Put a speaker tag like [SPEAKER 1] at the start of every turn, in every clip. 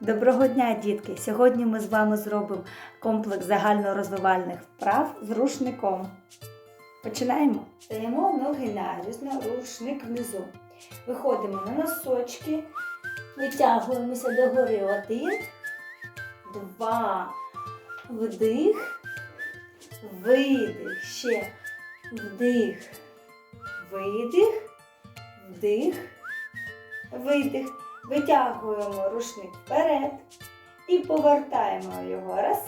[SPEAKER 1] Доброго дня, дітки! Сьогодні ми з вами зробимо комплекс загальнорозвивальних вправ з рушником. Починаємо. Стаємо ноги нарізно, рушник внизу. Виходимо на носочки, витягуємося догори. Один, два, вдих, видих. Ще вдих, видих, вдих, видих. Витягуємо рушник вперед і повертаємо його. Раз,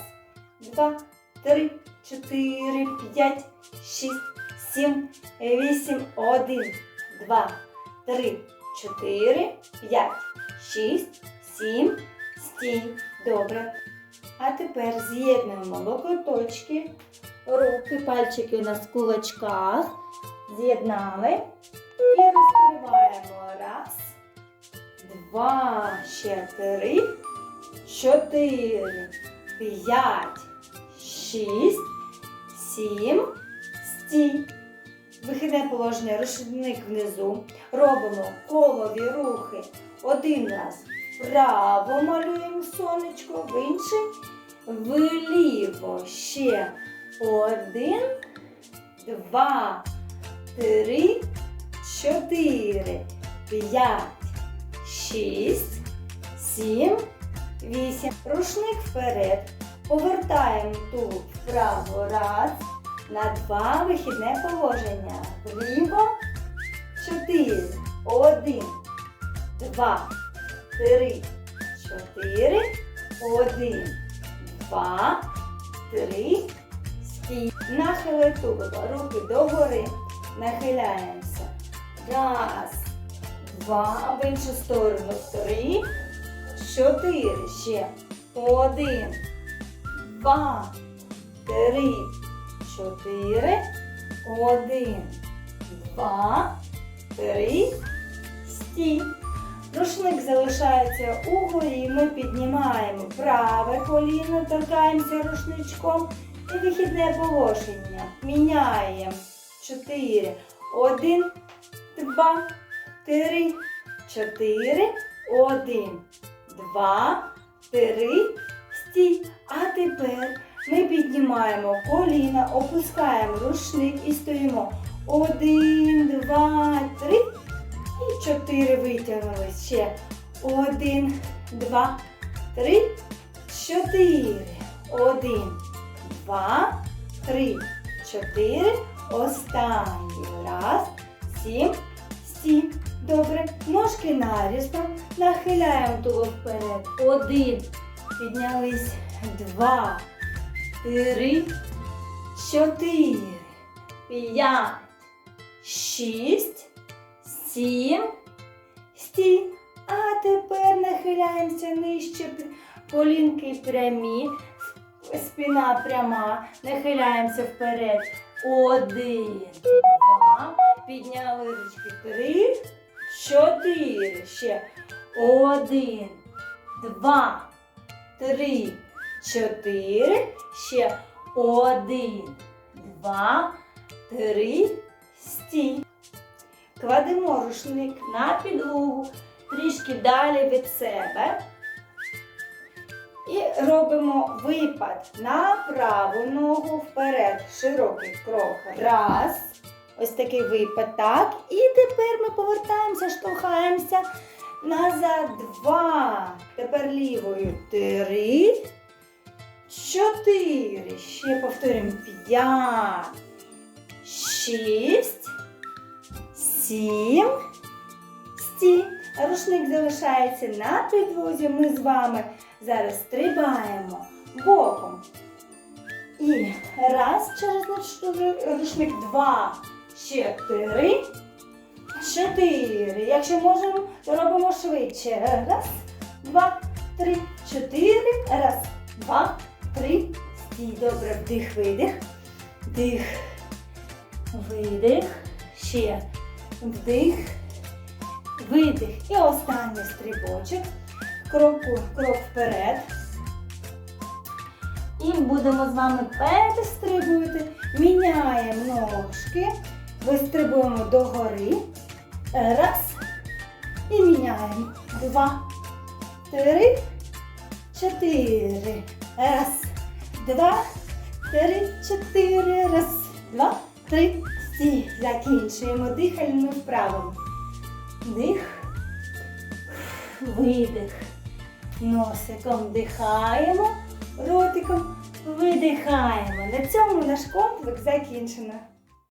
[SPEAKER 1] два, три, чотири, п'ять, шість, сім, вісім, один, два, три, чотири, п'ять, шість, сім, стій. Добре. А тепер з'єднуємо локоточки, руки, пальчики у нас в кулачках. З'єднали і розкриваємо. Раз два, ще три, чотири, п'ять, шість, сім, стій. Вихідне положення, рушник внизу. Робимо колові рухи. Один раз вправо малюємо сонечко, в інший вліво. Ще один, два, три, чотири, п'ять шість, сім, вісім. Рушник вперед. Повертаємо тулуб вправо. Раз. На два. Вихідне положення. Вліво. Чотири. Один. Два. Три. Чотири. Один. Два. Три. Стій. Нахили тулуба. Руки догори. Нахиляємося. Раз два, в іншу сторону три, чотири, ще один, два, три, чотири, один, два, три, стій. Рушник залишається угорі, ми піднімаємо праве коліно, торкаємося рушничком і вихідне положення. Міняємо. Чотири. Один, два, три, чотири, один, два, три, стій. А тепер ми піднімаємо коліна, опускаємо рушник і стоїмо. Один, два, три і чотири витягнули. Ще один, два, три, чотири. Один, два, три, чотири. Останній раз. Сім. Стій. Добре. Ножки нарізно. Нахиляємо тулуб вперед. Один. Піднялись. Два. Три. Чотири. П'ять. Шість. Сім. Стій. А тепер нахиляємося нижче. Колінки прямі. Спина пряма. Нахиляємося вперед. Один. Два. Підняли ручки. Три. Чотири. Ще. Один. Два. Три. Чотири. Ще. Один. Два. Три. Стій. Кладемо рушник на підлогу. Трішки далі від себе. І робимо випад на праву ногу вперед. Широкий крок. Раз. Ось такий випад. Так. І тепер ми повертаємося, штовхаємося назад. Два. Тепер лівою. Три. Чотири. Ще повторюємо. П'ять. Шість. Сім. Стій. Рушник залишається на підлозі. Ми з вами зараз стрибаємо боком. І раз через рушник, два, ще три, чотири. Якщо можемо, то робимо швидше. Раз, два, три, чотири. Раз, два, три. Стій. Добре, вдих, видих. Вдих, видих. Ще вдих, видих. І останній стрибочок. Кроку, крок вперед. І будемо з вами перестрибувати. Міняємо ножки. Вистрибуємо догори. Раз. І міняємо. Два, три, чотири. Раз, два, три, чотири. Раз, два, три. Всі закінчуємо дихальними вправами. Дих, видих. Носиком вдихаємо, ротиком видихаємо. На цьому наш комплекс закінчено.